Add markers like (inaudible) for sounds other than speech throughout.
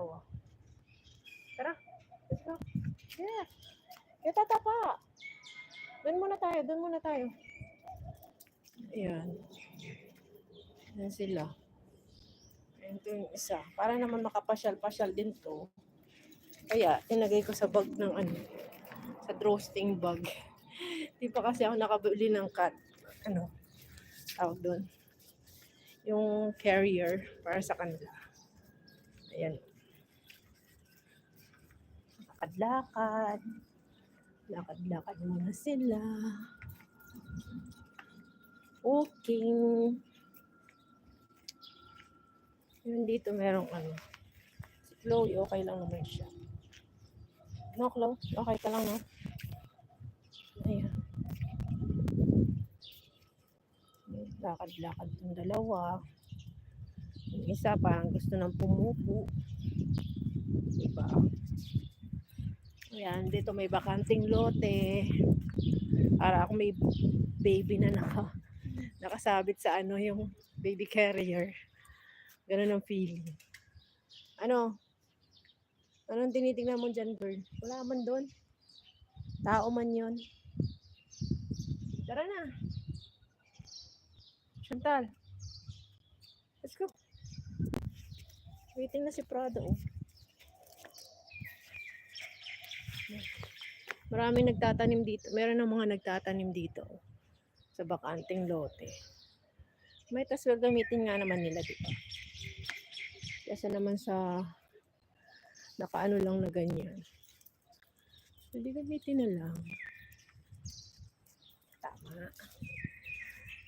dalawa. Tara, let's go. Yeah. Yung tatapa. Doon muna tayo, doon muna tayo. Ayan. Ayan sila. Ayan to yung isa. Para naman makapasyal-pasyal din to. Kaya, tinagay ko sa bag ng ano, sa drawstring bag. (laughs) Di pa kasi ako nakabili ng cat. Ano, tawag doon. Yung carrier para sa kanila. Ayan. Lakad-lakad. Lakad-lakad muna sila. Okay. Yun dito merong ano. Si Chloe, okay lang naman siya. No, Chloe? Okay ka lang, no? Ayan. Lakad-lakad yung dalawa. Yung isa parang gusto nang pumupo. Diba? Ayan, dito may bakanting lote. Para ako may baby na naka, nakasabit sa ano yung baby carrier. Ganun ang feeling. Ano? Anong tinitingnan mo dyan, girl? Wala man doon. Tao man yon. Tara na. Chantal. Let's go. Waiting na si Prado. Oh. Maraming nagtatanim dito. Meron ng mga nagtatanim dito. oh, Sa bakanting lote. May tas gagamitin nga naman nila, di ba? Kesa naman sa nakaano lang na ganyan. Pwede gamitin na lang. Tama.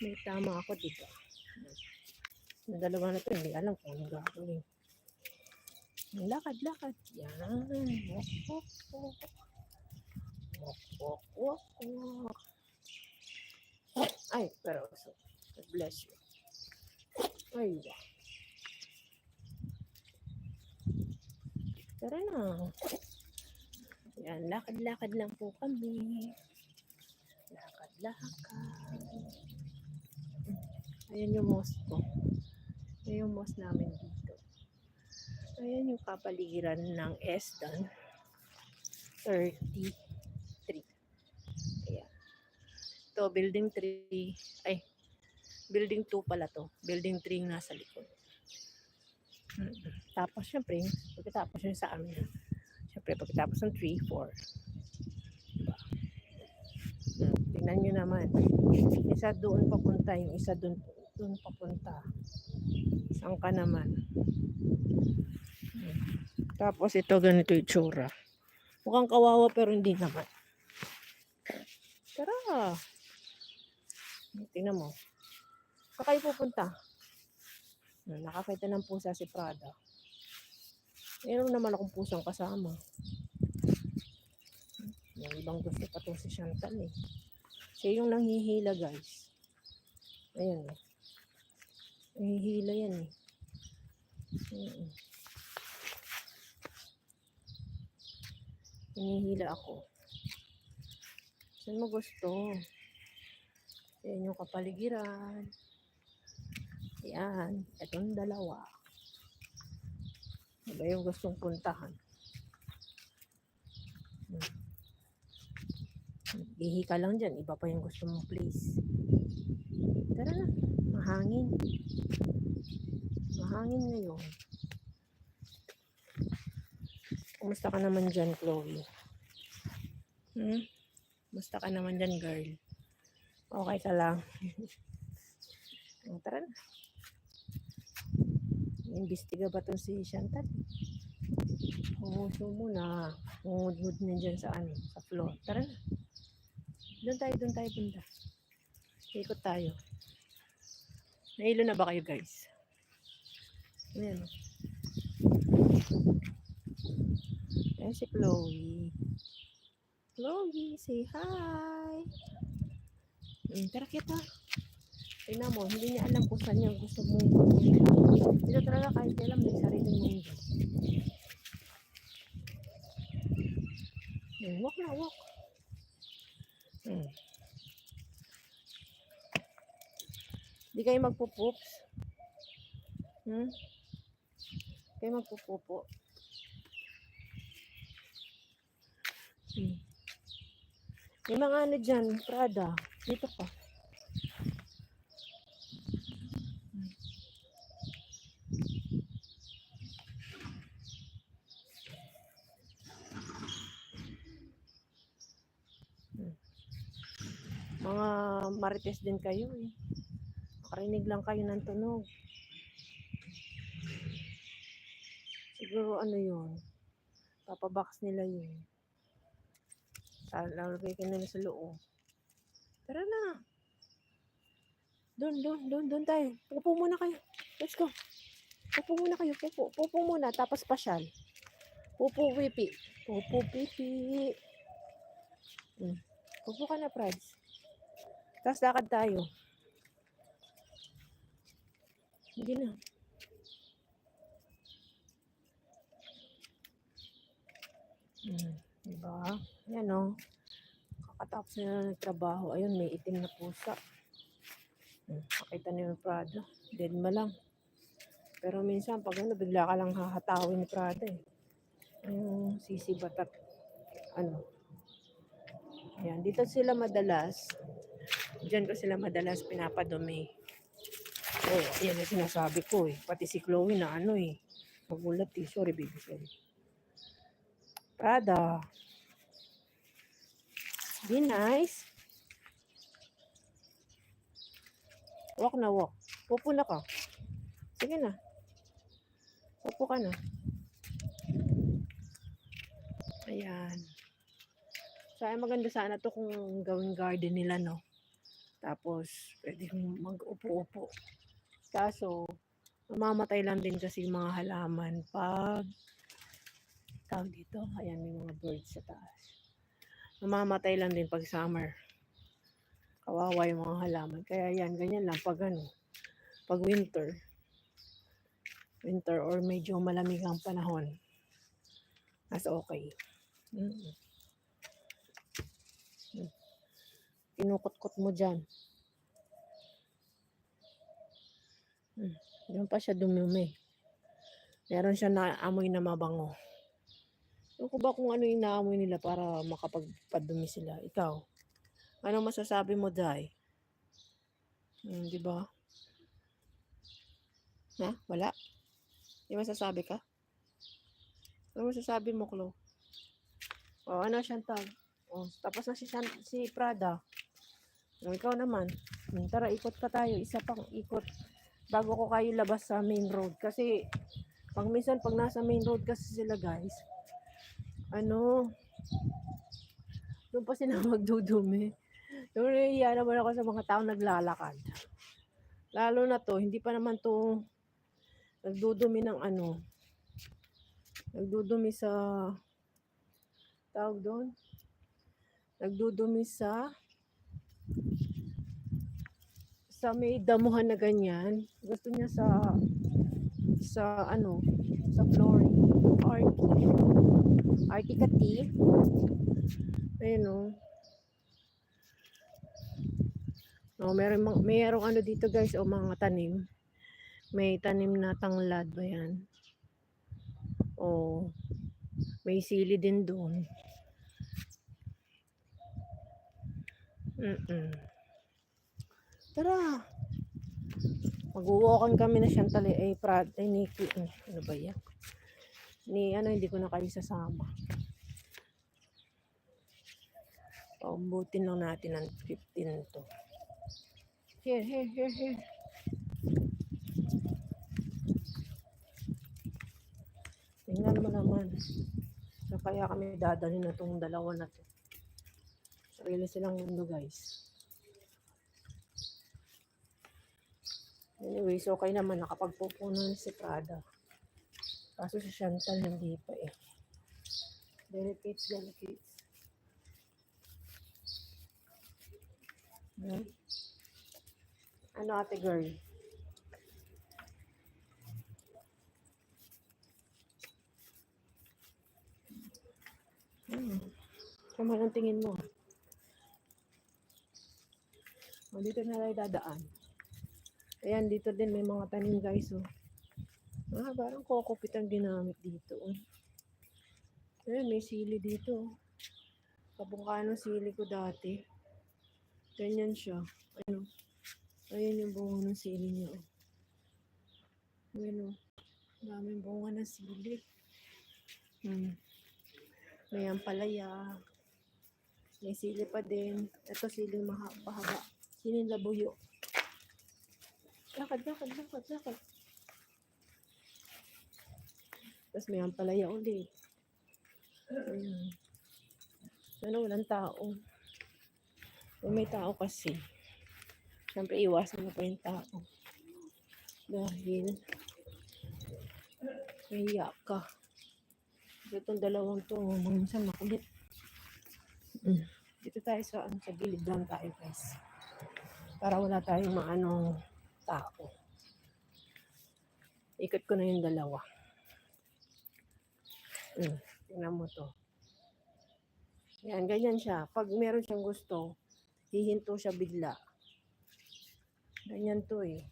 May tama ako dito. Yung dalawa na to, hindi alam kung ano gagawin. Lakad, lakad. Yan. Walk, walk, walk. Walk, walk, walk, walk. Ay, pero so, God bless you. Ay, wow. Tara na. Yan, lakad-lakad lang po kami. Lakad-lakad. Ayan yung mosque ko. Ayan yung mosque namin dito. Ayan yung kapaligiran ng Esdan. 33. Ayan. Ito, building 3. Ay, building 2 pala to. Building 3 yung nasa likod. Mm. Tapos, syempre, pagkatapos yun sa amin. Syempre, pagkatapos ng 3, 4. Diba? Mm, Tingnan nyo naman. Isa doon papunta, yung isa doon, doon papunta. Saan ka naman? Mm. Tapos ito, ganito yung tsura. Mukhang kawawa pero hindi naman. Tara. Tingnan mo. Saan kayo pupunta? Hmm, Nakakita ng pusa si Prada. Meron naman akong pusang kasama. Yung ibang gusto pa to si Chantal eh. Siya yung nanghihila guys. Ayan eh. Nanghihila yan eh. Mm Hinihila ako. Saan mo gusto? Yan yung kapaligiran. Yan. Itong dalawa. Iba yung gustong puntahan. Ihi ka lang dyan. Iba pa yung gusto mong place. Tara na. Mahangin. Mahangin ngayon. Kumusta ka naman dyan, Chloe? Hmm? Kumusta ka naman dyan, girl? Okay ka lang. Tara na. Imbestiga ba itong si Chantal? Umuso muna. Ungud-ngud na dyan sa ano, sa floor. Tara na. Doon tayo, doon tayo punta. Ikot tayo. Nailo na ba kayo, guys? Ayan. Ayan si Chloe. Chloe, say hi! Mm, pero kita. Tingnan mo, hindi niya alam kung saan yung gusto mong Dito talaga kahit alam, may sarili mong mm, Walk na, walk. Mm. Kayo magpupoops. Hmm? Kayo magpupupo. Hmm. May mga ano dyan, Prada. Dito. Hmm. Mga marites din kayo eh. Makarinig lang kayo ng tunog. Siguro ano yun. Papabox nila yun. Lalagay ka nila sa loob. Tara na. Doon, doon, doon, doon tayo. Pupo muna kayo. Let's go. Pupo muna kayo. Pupo. Pupo muna. Tapos pasyal. Pupo, pipi. Pupo, pipi. Hmm. Pupo ka na, Prads. Tapos lakad tayo. Hindi na. Hmm. Diba? Yan o. Kakatapos na ng trabaho. Ayun, may itim na pusa. Hmm. Makita niyo yung Prada. Dead ma lang. Pero minsan, pag ano, bigla ka lang hahatawin ni Prada eh. Yung sisibat at ano. Ayan, dito sila madalas. Diyan ko sila madalas pinapadumi. Oh, yan ang sinasabi ko eh. Pati si Chloe na ano eh. Magulat eh. Sorry baby, sorry. Prada. Be nice. Walk na walk. Pupo na ka. Sige na. Pupo ka na. Ayan. So, ay maganda sana to kung gawing garden nila, no? Tapos, pwede mag-upo-upo. Kaso, mamamatay lang din kasi yung mga halaman pag tawag dito, ayan may mga birds sa taas. Mamamatay lang din pag summer. Kawawa yung mga halaman. Kaya yan, ganyan lang pag ano, pag winter. Winter or medyo malamig ang panahon. Mas okay. Mm. Mm. Kinukot-kot mo dyan. Mm. Diyan pa siya dumumi. Meron siya na amoy na mabango. Ewan ko ba kung ano yung naamoy nila para makapagpadumi sila. Ikaw, anong masasabi mo, Day? Hmm, di ba? Ha? Wala? Di masasabi ka? Ano masasabi mo, Klo? O, ano, Chantal? O, tapos na si, Shan- si Prada. O, ikaw naman. Hmm, tara, ikot pa tayo. Isa pang ikot. Bago ko kayo labas sa main road. Kasi, pag minsan, pag nasa main road kasi sila, guys, ano, doon pa sila (laughs) magdudumi. Yung nahihiya naman ako sa mga tao naglalakad. Lalo na to, hindi pa naman to nagdudumi ng ano, nagdudumi sa, tawag doon, nagdudumi sa, sa may damuhan na ganyan. Gusto niya sa, sa ano, sa flooring. Arty. Arty ka tea. Ayun o. Oh, meron, mga- mayroong ano dito guys, o mga tanim. May tanim na tanglad ba yan? O, may sili din doon. Mm-mm. Tara. Mag-walkan kami na siyang tali. Eh, Prad, ay, Nikki. eh, Ano ba yan? Ni, ano, hindi ko na kayo sasama. Paumbutin lang natin ng 15 to. Here, here, here, here. Tingnan mo naman. So, kaya kami dadalhin na tong dalawa na to. Sarili silang mundo, guys. Anyways, okay naman. Nakapagpupuno na si Prada. Kaso si Chantal hindi pa eh. Delicates, delicates. Hmm? Ano ate girl? Hmm. Ang tingin mo. O, dito na tayo dadaan. Ayan, dito din may mga tanim guys. Oh. Ah, parang kokopit ang ginamit dito. Oh. Ayan, may sili dito. Kabungka ng sili ko dati. Ganyan siya. Ano? Ayan yung bunga ng sili niya. Oh. Ayan oh. Daming bunga ng sili. Hmm. May ampalaya. May sili pa din. Ito sili mahaba. Sili labuyo. Lakad, lakad, lakad, lakad. Tapos may ampalaya ulit. Ayan. Sana walang tao. Kung may tao kasi, syempre iwasan mo pa yung tao. Dahil, mahiya ka. Itong dalawang to, minsan makulit. Mm. Dito tayo sa, ano, sa gilid lang tayo guys. Para wala tayong maano tao. Ikot ko na yung dalawa. Mm. Tingnan mo to. Yan, ganyan siya. Pag meron siyang gusto, hihinto siya bigla. Ganyan to eh.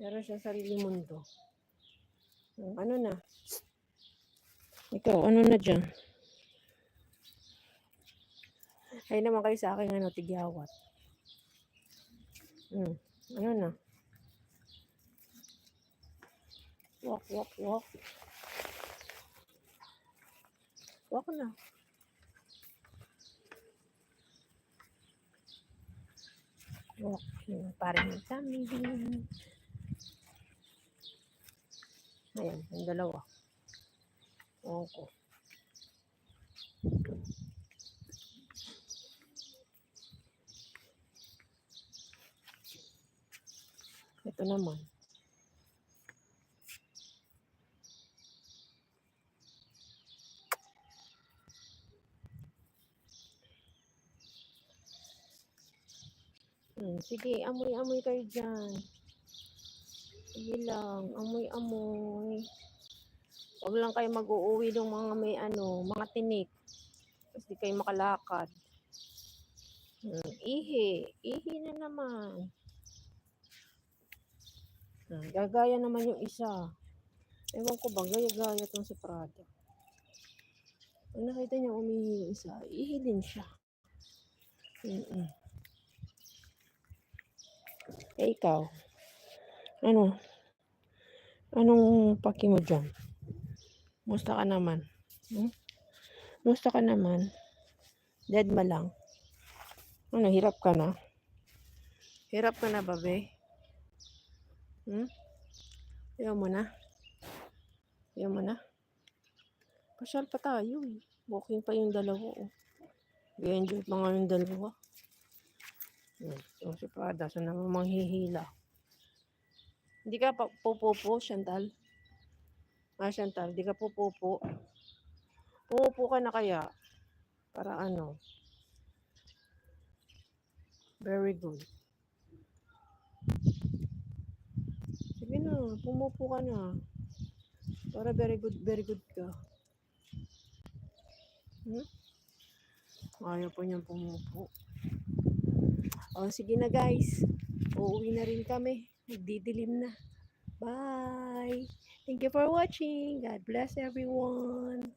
Meron siya sarili mundo. Ano na? Ikaw, ano na dyan? Ay naman kayo sa akin, ano, tigyawat. Hmm. Ano na? Walk, walk, walk. Walk na. Walking pa rin kami. Ayan, yung dalawa. Ewan ko. Ito naman. Hmm, sige, amoy-amoy kayo dyan. Sige lang, amoy-amoy. Huwag lang kayo mag-uuwi ng mga may ano, mga tinik. Tapos di kayo makalakad. Hmm, ihi. Ihi na naman. Hmm, gagaya naman yung isa. Ewan ko ba, gaya-gaya tong si Prada. Pag nakita niya umihi yung isa, ihi din siya. Mm-mm. Eh, ikaw? Ano? Anong paki mo dyan? Musta ka naman? Hmm? Musta ka naman? Dead ma lang. Ano, hirap ka na? Hirap ka na, babe? Hmm? Ayaw mo na? Ayaw mo na? Pasyal pa tayo eh. Walking pa yung dalawa oh. I-enjoy pa nga yung dalawa. So, si Prada, so naman manghihila. Hindi ka pa pupupo, Chantal? Ah, Chantal, di ka pupupo. Pumupo ka na kaya. Para ano? Very good. Sige na, pumupo ka na. Para very good, very good ka. Hmm? Ayaw po niyang pumupo. O, sige na guys. Uuwi na rin kami. Magdidilim na. Bye! Thank you for watching. God bless everyone.